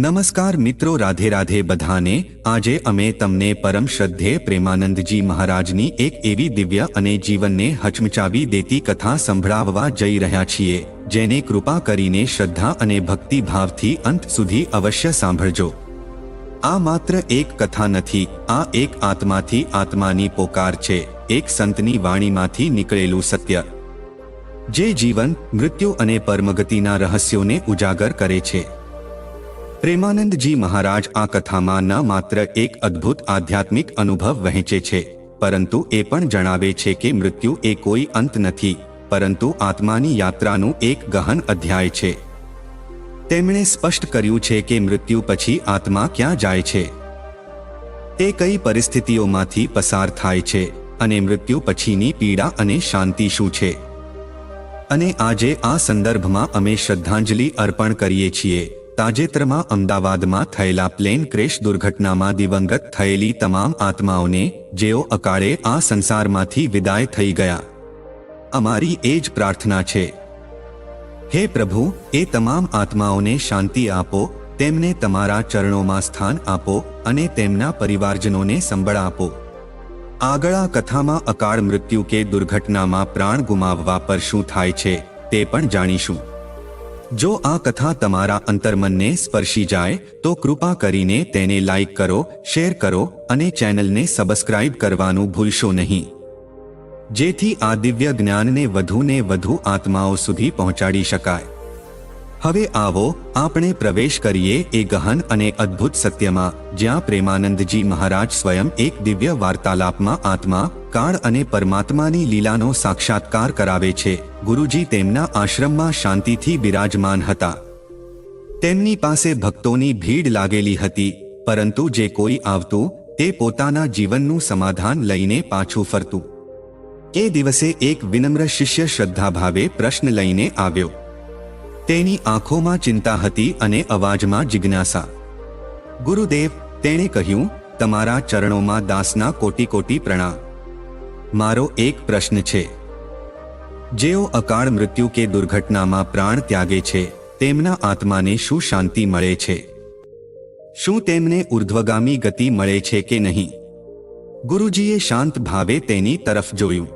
નમસ્કાર મિત્રો, રાધે રાધે બધાને. આજે અમે તમને પરમ શ્રદ્ધે પ્રેમાનંદજી મહારાજની એક એવી દિવ્ય અને જીવનને હચમચાવી દેતી કથા સંભળાવવા જઈ રહ્યા છીએ, જેને કૃપા કરીને શ્રદ્ધા અને ભક્તિભાવથી અંત સુધી અવશ્ય સાંભળજો. આ માત્ર એક કથા નથી, આ એક આત્માથી આત્માની પોકાર છે, એક સંતની વાણીમાંથી નીકળેલું સત્ય. જે જીવન, મૃત્યુ અને પરમગતિના રહસ્યોને ઉજાગર કરે છે. પ્રેમાનંદજી મહારાજ આ કથામાં ન માત્ર એક અદ્ભુત આધ્યાત્મિક અનુભવ વહેંચે છે, પરંતુ એ પણ જણાવે છે કે મૃત્યુ એ કોઈ અંત નથી, પરંતુ આત્માની યાત્રાનું એક ગહન અધ્યાય છે. તેમણે સ્પષ્ટ કર્યું છે કે મૃત્યુ પછી આત્મા ક્યાં જાય છે. તે કઈ પરિસ્થિતિઓમાંથી પસાર થાય છે અને મૃત્યુ પછીની પીડા અને શાંતિ શું છે. અને આજે આ સંદર્ભમાં અમે શ્રદ્ધાંજલિ અર્પણ કરીએ છીએ. તાજેતરમાં અમદાવાદમાં થયેલા પ્લેન ક્રેશ દુર્ઘટનામાં દિવંગત થયેલી તમામ આત્માઓને જેઓ અકાળે આ સંસારમાંથી વિદાય થઈ ગયા. અમારી એ જ પ્રાર્થના છે. હે પ્રભુ, એ તમામ આત્માઓને શાંતિ આપો, તેમને તમારા ચરણોમાં સ્થાન આપો અને તેમના પરિવારજનોને સંબળ આપો. આગળ આ કથામાં અકાળ મૃત્યુ કે દુર્ઘટનામાં પ્રાણ ગુમાવવા પર શું થાય છે તે પણ જાણીશું. જો આ કથા તમારા અંતર્મનને સ્પર્શી જાય, તો કૃપા કરીને તેને લાઈક કરો શેર કરો અને ચેનલને સબસ્ક્રાઇબ કરવાનું ભૂલશો નહીં. જેથી આ દિવ્ય જ્ઞાનને વધુને વધુ આત્માઓ સુધી પહોંચાડી શકાય. હવે આવો આપણે પ્રવેશ કરીએ એ ગહન અને અદ્ભુત સત્યમાં, જ્યાં પ્રેમાનંદજી મહારાજ સ્વયં એક દિવ્ય વાર્તાલાપમાં આત્મા, કાળ અને પરમાત્માની લીલાનો સાક્ષાત્કાર કરાવે છે. ગુરુજી તેમના આશ્રમમાં શાંતિથી બિરાજમાન હતા. તેમની પાસે ભક્તોની ભીડ લાગેલી હતી, પરંતુ જે કોઈ આવતું, તે પોતાના જીવનનું સમાધાન લઈને પાછું ફરતું. એ દિવસે એક વિનમ્ર શિષ્ય શ્રદ્ધાભાવે પ્રશ્ન લઈને આવ્યો. તેની આંખોમાં ચિંતા હતી અને અવાજમાં જિજ્ઞાસા. ગુરુદેવ, તેણે કહ્યું, તમારા ચરણોમાં દાસના કોટી કોટી પ્રણામ. મારો એક પ્રશ્ન છે. જેઓ અકાળ મૃત્યુ કે દુર્ઘટનામાં પ્રાણ ત્યાગે છે, તેમના આત્માને શું શાંતિ મળે છે? શું તેમને ઉર્ધ્વગામી ગતિ મળે છે કે નહીં? ગુરુજીએ શાંત ભાવે તેની તરફ જોયું.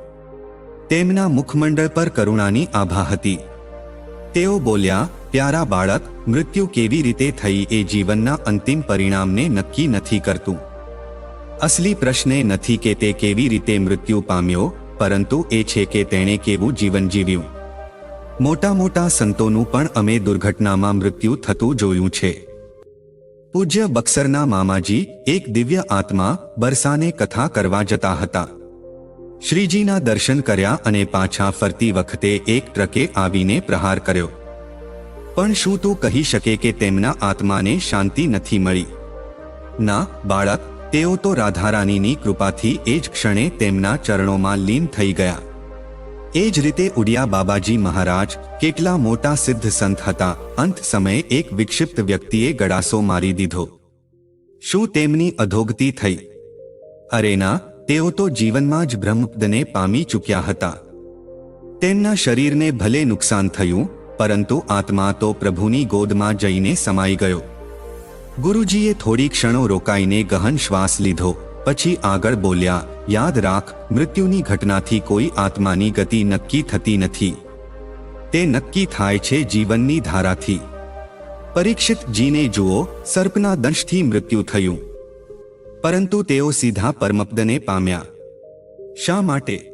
તેમના મુખમંડળ પર કરુણાની આભા હતી. તેઓ બોલ્યા, પ્યારા બાળક, મૃત્યુ કેવી રીતે થઈ એ જીવનના અંતિમ પરિણામને નક્કી નથી કરતું. અસલી પ્રશ્ન નથી કે તે કેવી રીતે મૃત્યુ પામ્યો, પરંતુ એ છે કે તેણે કેવું જીવન જીવ્યું. મોટા મોટા સંતોનું પણ અમે દુર્ઘટનામાં મૃત્યુ થતું જોયું છે. પૂજ્ય બક્સરના મામાજી, એક દિવ્ય આત્મા, બરસાને કથા કરવા જતા હતા. શ્રીજીના દર્શન કર્યા અને પાછા ફરતી વખતે એક ટ્રકે આવીને પ્રહાર કર્યો. પણ શું તું કહી શકે કે તેમના આત્માને શાંતિ નથી મળી? ના, બાળક, તેઓ તો રાધારાણીની કૃપાથી એ જ ક્ષણે તેમના ચરણોમાં લીન થઈ ગયા. એ જ રીતે ઉડિયા બાબાજી મહારાજ કેટલા મોટા સિદ્ધ સંત હતા. અંત સમયે એક વિક્ષિપ્ત વ્યક્તિએ ગળાસો મારી દીધો. શું તેમની અધોગતિ થઈ? અરે ના તેઓ તો જીવનમાં જ બ્રહ્મપદને પામી ચૂક્યા હતા. તેમના શરીરને ભલે નુકસાન થયું, પરંતુ આત્મા તો પ્રભુની ગોદમાં જઈને સમાઈ ગયો. ગુરુજીએ થોડી ક્ષણો રોકાઈને ગહન શ્વાસ લીધો, પછી આગળ બોલ્યા, યાદ રાખ, મૃત્યુની ઘટનાથી કોઈ આત્માની ગતિ નક્કી થતી નથી. તે નક્કી થાય છે જીવનની ધારાથી. પરીક્ષિત જીને જુઓ, સર્પના દંશથી મૃત્યુ થયું. પરંતુ તેઓ સીધા પરમપદને પામ્યા. શા માટે?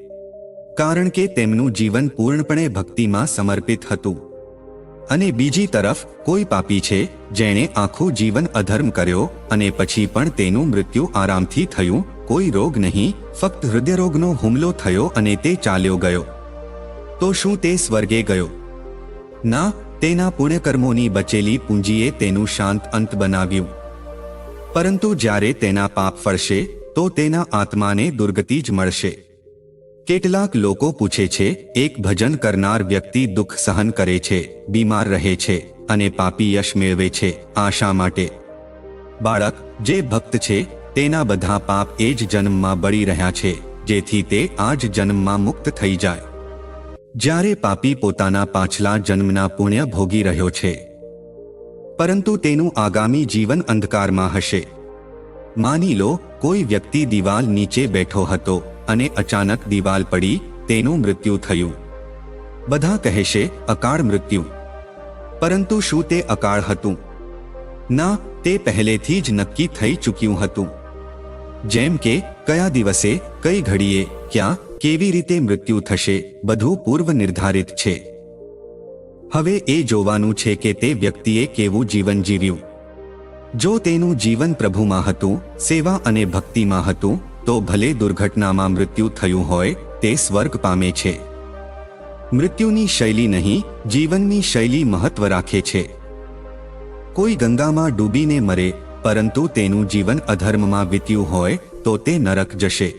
કારણ કે તેમનું જીવન પૂર્ણપણે ભક્તિમાં સમર્પિત હતું. અને બીજી તરફ, કોઈ પાપી છે, જેણે આખું જીવન અધર્મ કર્યો અને પછી પણ તેનું મૃત્યુ આરામથી થયું, કોઈ રોગ નહીં, ફક્ત હૃદયરોગનો હુમલો થયો અને તે ચાલ્યો ગયો. તો શું તે સ્વર્ગે ગયો? ના, તેના પુણ્યકર્મોની બચેલી પૂંજીએ તેનું શાંત અંત બનાવ્યું. પરંતુ જ્યારે તેના પાપ ફળશે, તો તેના આત્માને દુર્ગતિ જ મળશે. કેટલાક લોકો પૂછે છે, એક ભજન કરનાર વ્યક્તિ દુઃખ સહન કરે છે, બીમાર રહે છે અને પાપી યશ મેળવે છે આશા માટે? બાળક, જે ભક્ત છે, તેના બધા પાપ એ જ જન્મમાં બળી રહ્યા છે, જેથી તે આ જ જન્મમાં મુક્ત થઈ જાય. જ્યારે પાપી પોતાના પાછલા જન્મના પુણ્ય ભોગી રહ્યો છે પરંતુ તેનું આગામી જીવન અંધકારમાં હશે. માની લો, કોઈ વ્યક્તિ દિવાલ નીચે બેઠો હતો અને અચાનક દિવાલ પડી, તેનું મૃત્યુ થયું. બધા કહેશે, અકાળ મૃત્યુ. પરંતુ શું તે અકાળ હતું? ના, તે પહેલેથી જ નક્કી થઈ ચૂક્યું હતું. જેમ કે, કયા દિવસે, કઈ ઘડીએ, ક્યાં, કેવી રીતે મૃત્યુ થશે, બધું પૂર્વ નિર્ધારિત છે. હવે એ જોવાનું છે કે તે વ્યક્તિએ કેવું જીવન જીવ્યું. જો તેનું જીવન પ્રભુમાં હતું, સેવા અને ભક્તિમાં હતું, તો ભલે દુર્ઘટનામાં મૃત્યુ થયું હોય, તે સ્વર્ગ પામે છે. મૃત્યુની શૈલી નહીં, જીવનની શૈલી મહત્વ રાખે છે. કોઈ ગંગામાં ડૂબીને મરે, પરંતુ તેનું જીવન અધર્મમાં વીત્યું હોય, તો તે નરક જશે.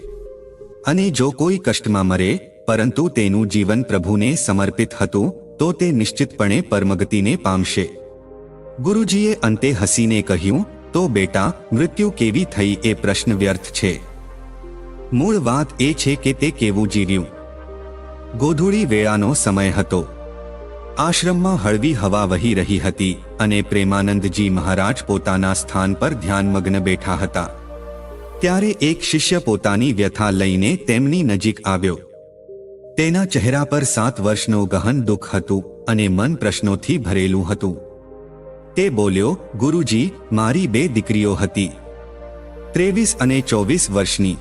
અને જો કોઈ કષ્ટમાં મરે, પરંતુ તેનું જીવન પ્રભુને સમર્પિત હતું તો તે નિશ્ચિતપણે પરમગતિને પામશે. ગુરુજીએ અંતે હસીને કહ્યું, તો બેટા, મૃત્યુ કેવી થઈ એ પ્રશ્ન વ્યર્થ છે. મૂળ વાત એ છે કે તે કેવું જીવ્યું ગોધૂળી વેળાનો સમય હતો. આશ્રમમાં હળવી હવા વહી રહી હતી અને પ્રેમાનંદજી મહારાજ પોતાના સ્થાન પર ધ્યાનમગ્ન બેઠા હતા. ત્યારે એક શિષ્ય પોતાની વ્યથા લઈને તેમની નજીક આવ્યો. તેના ચહેરા પર સાત વર્ષનો ગહન દુઃખ હતું અને મન પ્રશ્નોથી ભરેલું હતું. તે બોલ્યો, ગુરુજી, મારી બે દીકરીઓ હતી. ત્રેવીસ અને ચોવીસ વર્ષની.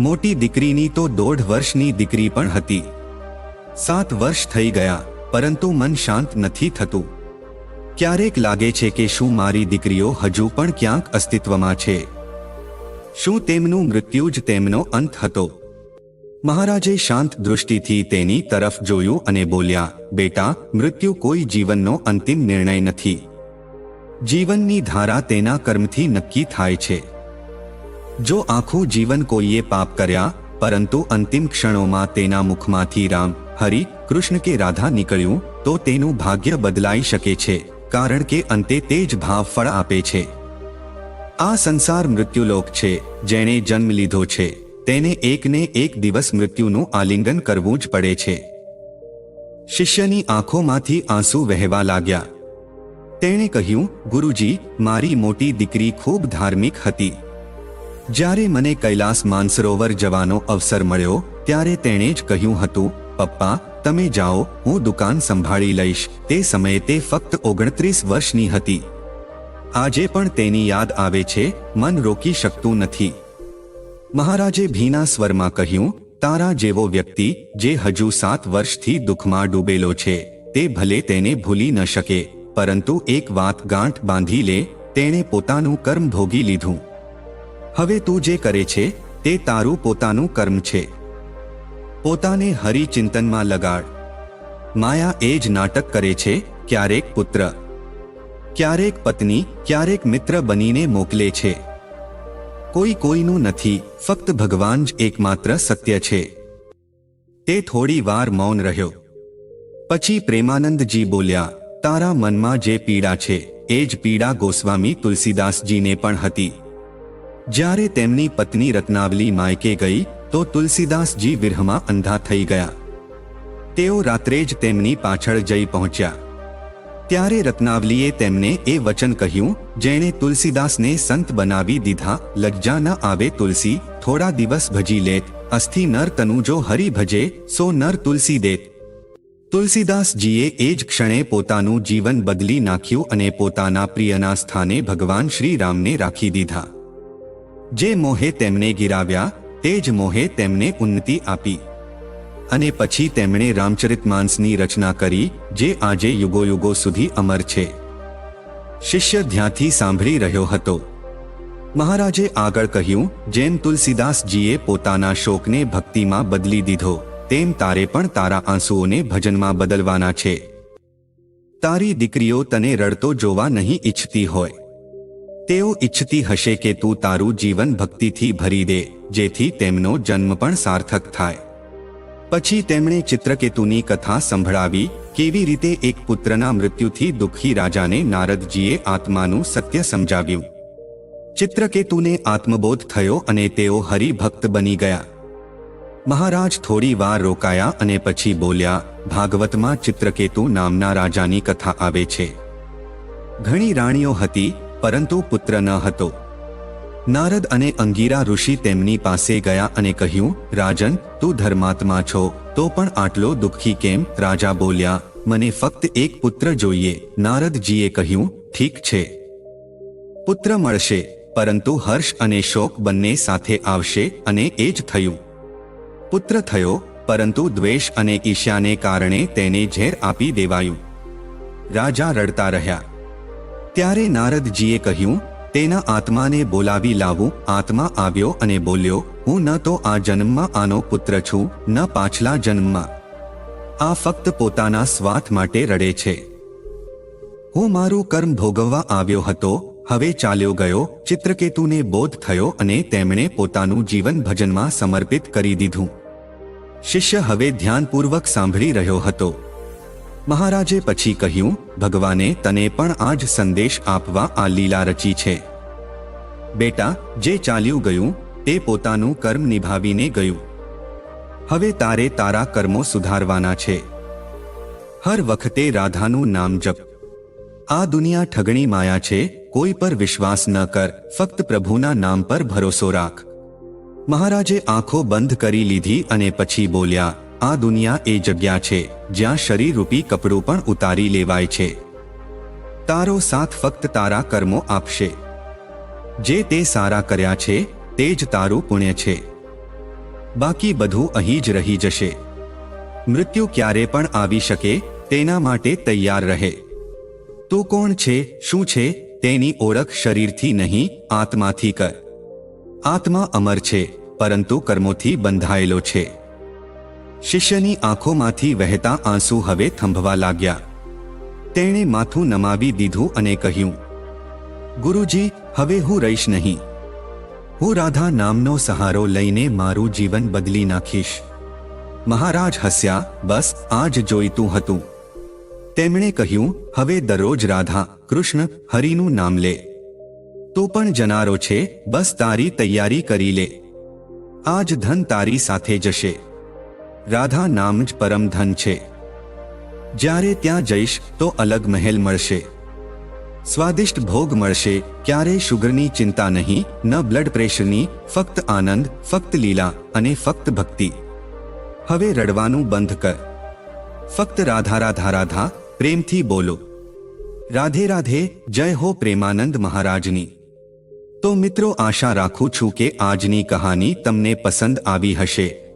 મોટી દીકરીની તો દોઢ વર્ષની દીકરી પણ હતી. સાત વર્ષ થઈ ગયા, પરંતુ મન શાંત નથી થતું. ક્યારેક લાગે છે કે શું મારી દીકરીઓ હજુ પણ ક્યાંક અસ્તિત્વમાં છે. શું તેમનું મૃત્યુ જ તેમનો અંત હતો? મહારાજે શાંત દૃષ્ટિથી તેની તરફ જોયું અને બોલ્યા, બેટા, મૃત્યુ કોઈ જીવનનો અંતિમ નિર્ણય નથી. જીવનની ધારા તેના કર્મથી નક્કી થાય છે. જો આખું જીવન કોઈએ પાપ કર્યા, પરંતુ અંતિમ ક્ષણોમાં તેના મુખમાંથી રામ, હરિ, કૃષ્ણ કે રાધા નીકળ્યું, તો તેનું ભાગ્ય બદલાઈ શકે છે, કારણ કે અંતે તે જ ભાવ ફળ આપે છે. આ સંસાર મૃત્યુલોક છે, જેણે જન્મ લીધો છે. તેને એકને એક દિવસ મૃત્યુનું આલિંગન કરવું જ પડે છે. શિષ્યની આંખોમાંથી આંસુ વહેવા લાગ્યા. તેણે કહ્યું, ગુરુજી, મારી મોટી દીકરી ખૂબ ધાર્મિક હતી. જ્યારે મને કૈલાસ માનસરોવર જવાનો અવસર મળ્યો, ત્યારે તેણે જ કહ્યું હતું, પપ્પા, તમે જાઓ, હું દુકાન સંભાળી લઈશ. તે સમયે તે ફક્ત ઓગણત્રીસ વર્ષની હતી. આજે પણ તેની યાદ આવે છે, મન રોકી શકતું નથી. મહારાજે ભીના સ્વરમાં કહ્યું, તારા જેવો વ્યક્તિ, જે હજુ સાત વર્ષથી દુઃખમાં ડૂબેલો છે, તે ભલે તેને ભૂલી ન શકે, પરંતુ એક વાત ગાંઠ બાંધી લે, તેણે પોતાનું કર્મ ભોગી લીધું. હવે તું જે કરે છે, તે તારું પોતાનું કર્મ છે. પોતાને હરિચિંતનમાં લગાડ. માયા એ જ નાટક કરે છે, ક્યારેક પુત્ર. ક્યારેક પત્ની, ક્યારેક મિત્ર બનીને મોકલે છે. કોઈ કોઈનું નથી, ફક્ત ભગવાન જ એકમાત્ર સત્ય છે. તે થોડી વાર મૌન રહ્યો. પછી પ્રેમાનંદજી બોલ્યા, તારા મનમાં જે પીડા છે, એ જ પીડા ગોસ્વામી તુલસીદાસજીને પણ હતી. જ્યારે તેમની પત્ની રત્નાવલી માયકે ગઈ, તો તુલસીદાસજી વિરહમાં અંધા થઈ ગયા. તેઓ રાત્રે જ તેમની પાછળ જઈ પહોંચ્યા. ત્યારે રત્નાવલીએ તેમને એ વચન કહ્યું, જેણે તુલસીદાસને સંત બનાવી દીધા, લજ્જા ન આવે તુલસી, થોડા દિવસ ભજી લેત, અસ્થિ નર તનુ જો હરિ ભજે, સો નર તુલસી દેત. તુલસીદાસજીએ એ જ ક્ષણે પોતાનું જીવન બદલી નાખ્યું અને પોતાના પ્રિયના સ્થાને ભગવાન શ્રી રામને રાખી દીધા. જે મોહે તેમને ગિરાવ્યા, તે જ મોહે તેમને ઉન્નતિ આપી. અને પછી તેમણે રામચરિતમાનસની રચના કરી, જે આજે યુગો યુગો સુધી અમર છે. શિષ્ય ધ્યાનથી સાંભળી રહ્યો હતો. મહારાજે આગળ કહ્યું, જેમ તુલસીદાસજીએ પોતાના શોકને ભક્તિમાં બદલી દીધો, તેમ તારે પણ તારા આંસુઓને ભજનમાં બદલવાના છે. તારી દીકરીઓ તને રડતો જોવા નહીં ઈચ્છતી હોય. તેઓ ઈચ્છતી હશે કે તું તારું જીવન ભક્તિથી ભરી દે, જેથી તેમનો જન્મ પણ સાર્થક થાય. પછી તેમણે ચિત્રકેતુની કથા સંભળાવી, કેવી રીતે એક પુત્રના મૃત્યુથી દુઃખી રાજાને નારદજીએ આત્માનું સત્ય સમજાવ્યું. ચિત્રકેતુને આત્મબોધ થયો અને તેઓ હરિભક્ત બની ગયા. મહારાજ થોડી વાર રોકાયા અને પછી બોલ્યા, ભાગવતમાં ચિત્રકેતુ નામના રાજાની કથા આવે છે. ઘણી રાણીઓ હતી, પરંતુ પુત્ર ન હતો. નારદ અને અંગીરા ઋષિ તેમની પાસે ગયા અને કહ્યું, રાજન, તું ધર્માત્મા છો, તો પણ આટલો દુઃખી કેમ? રાજા બોલ્યા, મને ફક્ત એક પુત્ર જોઈએ. નારદજીએ કહ્યું, ઠીક છે. પુત્ર મળશે, પરંતુ હર્ષ અને શોક બંને સાથે આવશે અને એ જ થયું. પુત્ર થયો, પરંતુ દ્વેષ અને ઈર્ષ્યાને કારણે તેને ઝેર આપી દેવાયું. રાજા રડતા રહ્યા. ત્યારે નારદજીએ કહ્યું તેના આત્માને બોલાવી લાવું, આત્મા આવ્યો અને બોલ્યો, હું ન તો આ જન્મમાં આનો પુત્ર છું, ન પાછલા જન્મમાં. આ ફક્ત પોતાના સ્વાર્થ માટે રડે છે. હું મારું કર્મ ભોગવવા આવ્યો હતો, હવે ચાલ્યો ગયો, ચિત્રકેતુને બોધ થયો અને તેમણે પોતાનું જીવન ભજનમાં સમર્પિત કરી દીધું. શિષ્ય હવે ધ્યાનપૂર્વક સાંભળી રહ્યો હતો. મહારાજે પછી કહ્યું, ભગવાને તને પણ આ જ સંદેશ આપવા આ લીલા રચી છે. બેટા, જે ચાલ્યું ગયું, તે પોતાનું કર્મ નિભાવીને ગયું. હવે તારે તારા કર્મો સુધારવાના છે. હર વખતે રાધાનું નામ જપ. આ દુનિયા ઠગણી માયા છે, કોઈ પર વિશ્વાસ ન કર, ફક્ત પ્રભુના નામ પર ભરોસો રાખ. મહારાજે આંખો બંધ કરી લીધી અને પછી બોલ્યા આ દુનિયા એ જગ્યા છે જ્યાં શરીર રૂપી કપડું પણ ઉતારી લેવાય છે. તારો સાથ ફક્ત તારા કર્મો આપશે. જે તે સારા કર્યા છે, તે જ તારું પુણ્ય છે. બાકી બધું અહીં જ રહી જશે. મૃત્યુ ક્યારે પણ આવી શકે, તેના માટે તૈયાર રહે. તું કોણ છે, શું છે, તેની ઓળખ શરીરથી નહીં, આત્માથી કર. આત્મા અમર છે, પરંતુ કર્મોથી બંધાયેલો છે. શિષ્યની આંખોમાંથી વહેતા આંસુ હવે થંભવા લાગ્યા. તેણે માથું નમાવી દીધું અને કહ્યું, ગુરુજી, હવે હું રહીશ નહીં. હું રાધા નામનો સહારો લઈને મારું જીવન બદલી નાખીશ. મહારાજ હસ્યા, બસ, આ જ જોઈતું હતું. તેમણે કહ્યું, હવે દરરોજ રાધા, કૃષ્ણ, હરિનું નામ લે. તો પણ જનારો છે, બસ તારી તૈયારી કરી લે. આજ ધન તારી સાથે જશે. રાધા નામ જ પરમ ધન છે. જ્યારે ત્યાં જઈશ તો અલગ મહેલ મળશે. સ્વાદિષ્ટ ભોગ મળશે ક્યારેય શુગરની ચિંતા નહીં, ન બ્લડ પ્રેશરની, ફક્ત આનંદ, ફક્ત લીલા અને ફક્ત ભક્તિ. હવે રડવાનું બંધ કર. ફક્ત રાધા રાધા રાધા, પ્રેમથી બોલો. રાધે રાધે, જય હો પ્રેમાનંદ મહારાજની. તો મિત્રો આશા રાખું છું કે આજની કહાની તમને પસંદ આવી હશે.